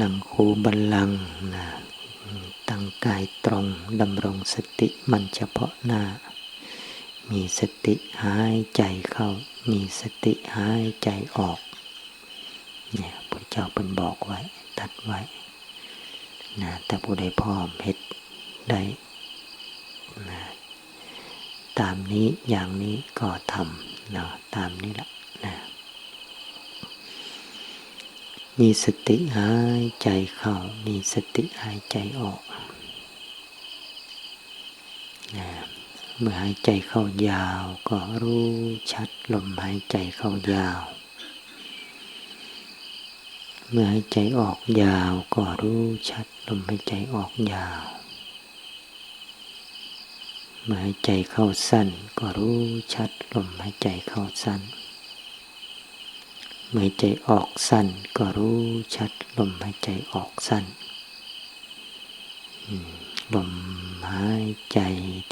นั่งคูบัลลังนะตั้งกายตรงดำรงสติมันเฉพาะหน้า มีสติหายใจเข้า มีสติหายใจออกเนี่ยพระเจ้าเป็นบอกไว้ ตัดไว้นะแต่ผู้ใดพร้อมเฮ็ดได้นะตามนี้อย่างนี้ก็ทำนะตามนี้แหละนะ มีสติหายใจเข้า มีสติหายใจออกนะเมื่อหายใจเข้ายาว ก็รู้ชัดลมหายใจเข้ายาว เมื่อหายใจออกยาวก็รู้ชัดลมหายใจออกยาว เมื่อหายใจเข้าสั้น ก็รู้ชัดลมหายใจเข้าสั้น หายใจออกสั้นก็รู้ชัดลมหายใจออกสั้นลมหายใจ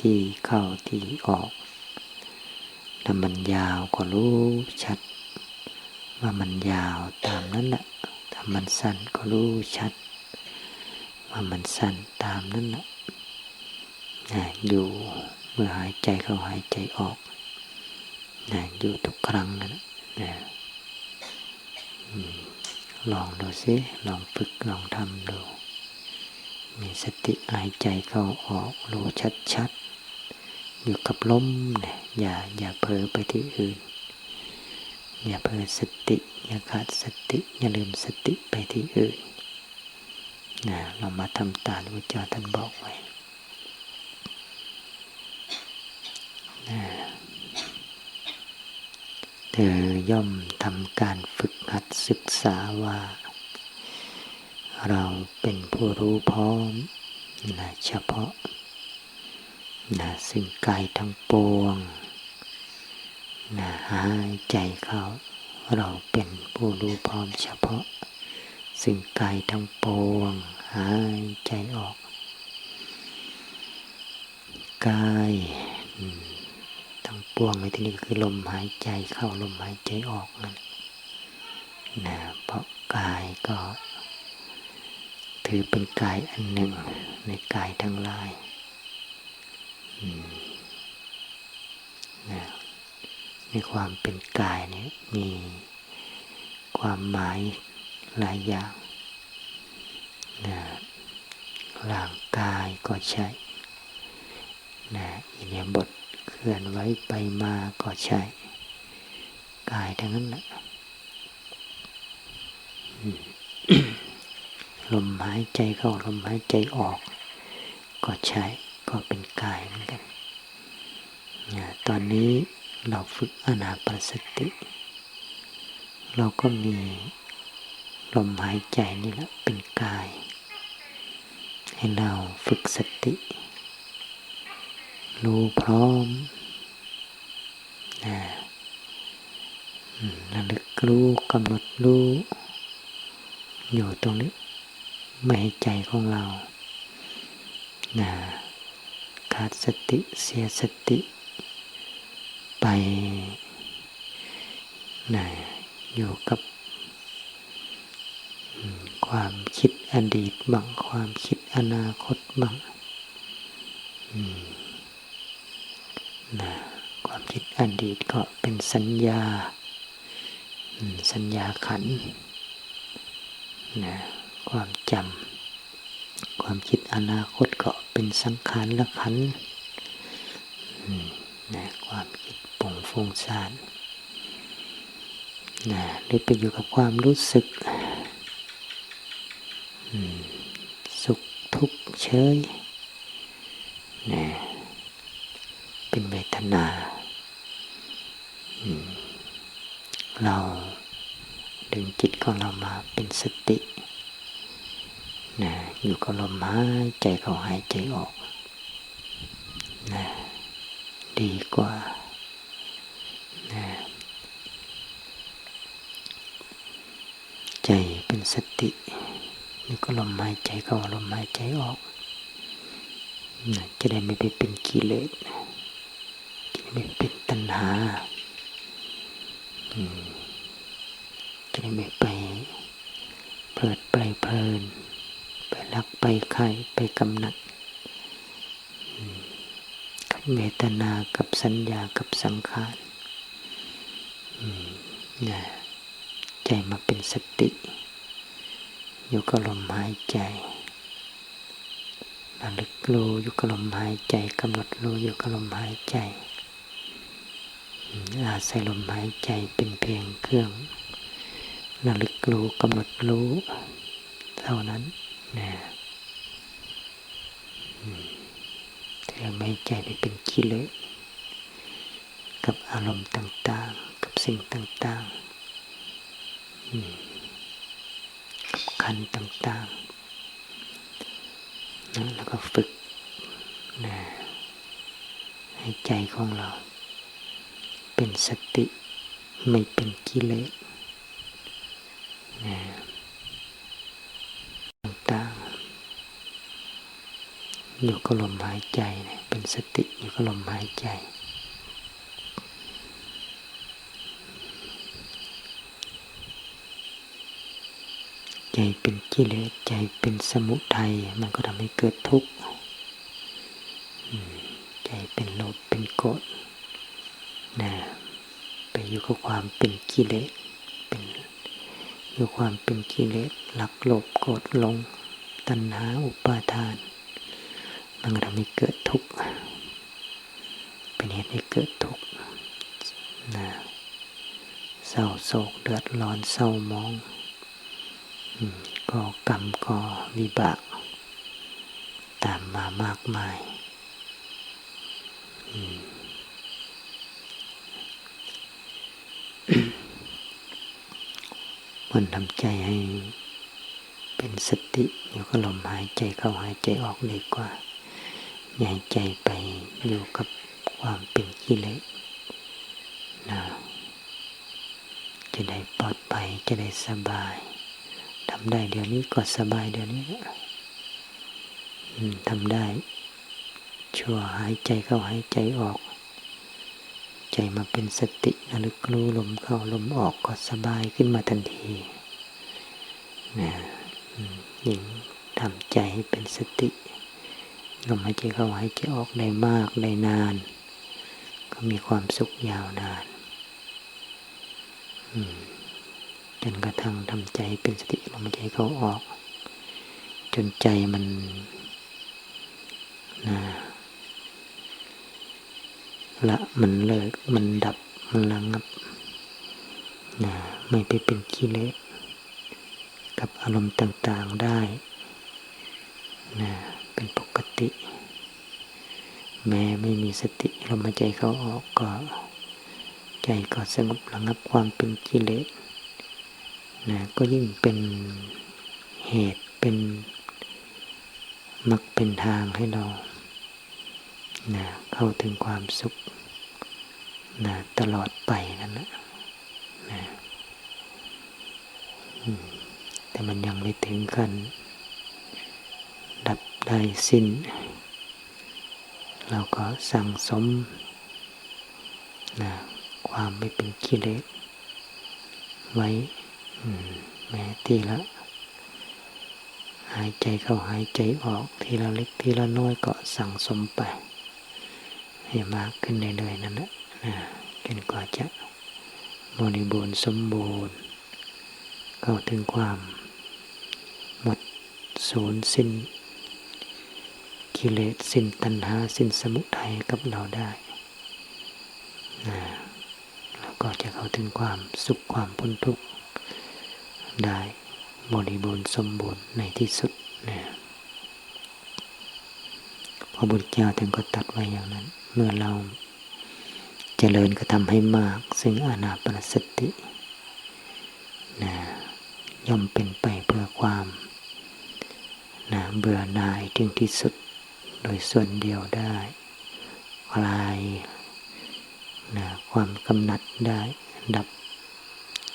ที่เข้าที่ออกถ้ามันยาวก็รู้ชัด ว่ามันยาวตามนั้นแหละถ้ามันสั้นก็รู้ชัด ว่ามันสั้นตามนั้นแหละนะอยู่เมื่อหายใจเข้าหายใจออกนะอยู่ทุกครั้งนั่นนะ ลองดูสิลองฝึกลองทำดู มีสติหายใจเข้าออกรู้ชัดๆ อยู่กับลมเนี่ยอย่าอย่าเผลอไปที่อื่น อย่าเผลอสติ อย่าขาดสติ อย่าลืมสติไปที่อื่นนะเรามาทำตามพระเจ้าท่านบอกไว้นะ ธอย่อมทำการฝึกหัดศึกษาว่า เราเป็นผู้รู้พร้อมนะเฉพาะนะสิ่งกายทั้งปวงนะหายใจเข้าเราเป็นผู้รู้พร้อมเฉพาะ สิ่งกายทั้งปวง หายใจออก กาย ทั้งปวงในที่นี้คือลมหายใจเข้าลมหายใจออกนั่นนะเพราะกายก็ ถือเป็นกายอันหนึ่งในกายทั้งหลายนะในความเป็นกายเนี่ยมีความหมายหลายอย่างนะร่างกายก็ใช่นะอินเนียบท เคลื่อนไว้ไปมาก็ใช่ กายทั้งนั้นแหละลมหายใจเข้าลมหายใจออก ก็ใช่ก็เป็นกายเหมือนกันนะตอนนี้เราฝึกอนาปสติ เราก็มีลมหายใจนี่แหละเป็นกาย ให้เราฝึกสติ รู้พร้อมนะระลึกรู้กำหนดรู้อยู่ตรงนี้ ไม่ให้ใจของเรานะขาดสติเสียสติไปนะอยู่กับความคิดอดีตบ้างความคิดอนาคตบ้างนะ คิดอดีตก็เป็นสัญญา สัญญาขันนะความจำความคิดอนาคตก็เป็นสังขารละขันนะความคิดปุ่งฟุ้งซ่านนะหรือไปอยู่กับความรู้สึกสุขทุกข์เฉยนะเป็นเวทนา เราดึงจิตของเรามาเป็นสตินะอยู่กับลมหายใจเข้าหายใจออกนะดีกว่านะใจเป็นสติอยู่กับลมหายใจเข้าลมหายใจออกนะจะได้ไม่ไปเป็นกิเลสจะได้ไม่เป็นตัณหา จะได้ไม่ไปเพลิดไปเพลิน ไปรักไปใครไปกำหนัดกับเวทนากับสัญญากับสังขารนะใจมาเป็นสติ อยู่กับลมหายใจระลึกรู้อยู่กับลมหายใจกำหนดรู้อยู่กับลมหายใจ อาศัยลมหายใจเป็นเพียงเครื่องระลึกรู้กำหนดรู้เท่านั้นนะแต่ไม่ใจได้เป็นกิเลสกับอารมณ์ต่างๆ กับสิ่งต่างๆกับขันต่างๆนะแล้วก็ฝึกนะให้ใจของเรา เป็นสติ ไม่เป็นกิเลสนะต่างๆอยู่กับลมหายใจนะเป็นสติอยู่กับลมหายใจ ใจเป็นกิเลสใจเป็นสมุทัยมันก็ทำให้เกิดทุกข์ใจเป็นโลภเป็นโกรธนะไป อยู่กับความเป็นกิเลสเป็นอยู่ความเป็นกิเลสหลักโลภโกรธลง ตัณหาอุปาทาน มันทำให้เกิดทุกข์เป็นเหตุให้เกิดทุกข์นะเศร้าโศกเดือดร้อนเศร้ามองก็กรรมก็วิบาก ตามมามากมายมั นทำใจให้ เป็นสติอยู่กับลมหายใจเข้าหายใจออกดีกว่าอย่าให้ใจไปอยู่กับความเป็นกิเลสนะจะได้ปลอดภัยจะได้สบายทำได้เดี๋ยวนี้ก็สบายเดี๋ยวนี้ทำได้ ชั่วหายใจเข้าหายใจออก ใจมาเป็นสติระลึกรู้ลมเข้าลมออกก็สบายขึ้นมาทันทีนะยิ่งทำใจให้เป็นสติลมหายใจเข้าหายใจออกได้มากได้นาน ก็มีความสุขยาวนานจนกระทั่งทำใจเป็นสติลมหายใจเข้าออก จนใจมันนะ ละมันเลิกมันดับมันระงับนะไม่ไปเป็นกิเลสกับอารมณ์ต่างๆได้นะเป็นปกติ แม้ไม่มีสติลมหายใจเข้าออกก็ ใจก็สงบระงับความเป็นกิเลสนะก็ยิ่งเป็นเหตุเป็นมักเป็นทางให้เรานะ เข้าถึงความสุขนะตลอดไปนั่นแหละนะแต่มันยังไม่ถึงกันดับได้สิ้น เราก็สั่งสมนะความไม่เป็นกิเลสไว้แม้ทีละ หายใจเข้าหายใจออกทีละเล็กทีละน้อยก็สั่งสมไป ให้มากขึ้นเรื่อยๆนั่นแหละนะจนกว่าจะบริบูรณ์สมบูรณ์ เข้าถึงความหมดศูนย์สิ้น กิเลสสิ้นตัณหาสิ้นสมุทัยกับเราได้นะแล้วก็จะเข้าถึงความสุขความพ้นทุกข์ได้บริบูรณ์สมบูรณ์ในที่สุดนะพระบุตรเจ้าถึงก็ตัดไว้อย่างนั้น มื่อเราจเจริญก็ทำให้มาก ซึ่งอานาปนสตินะย่อมเป็นไปเพื่อความนะเบื่อหน่ายถึงที่สุดโดยส่วนเดียวได้คลายนะความกำหนัดได้ ดับ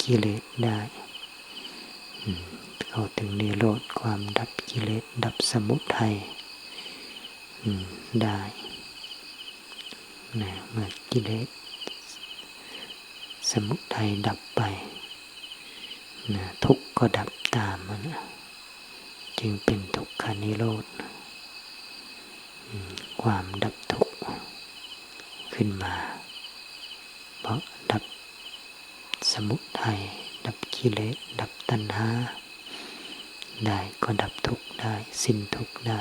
กิเลสได้ เข้าถึงนิโรธความดับกิเลส ดับสมุทัยได้ นะเมื่อกิเลสสมุทัยดับไปนะทุกข์ก็ดับตามมันะจึงเป็นทุกขานิโรธความดับทุกข์ขึ้นมา เพราะดับสมุทัยดับกิเลสดับตัณหาได้ก็ดับทุกข์ได้ สิ้นทุกข์ได้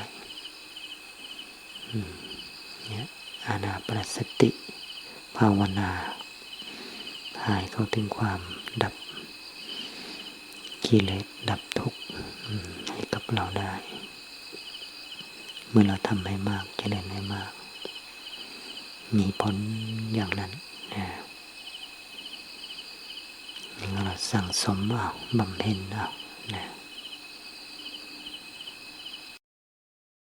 เนี่ย อานาปนสติ ภาวนาหายเข้าถึงความดับกิเลสดับทุกข์ให้กับเราได้ เมื่อเราทำให้มากเจริญให้มาก มีผลอย่างนั้นนะนี่เราสั่งสมเอาบำเพ็ญเอานะ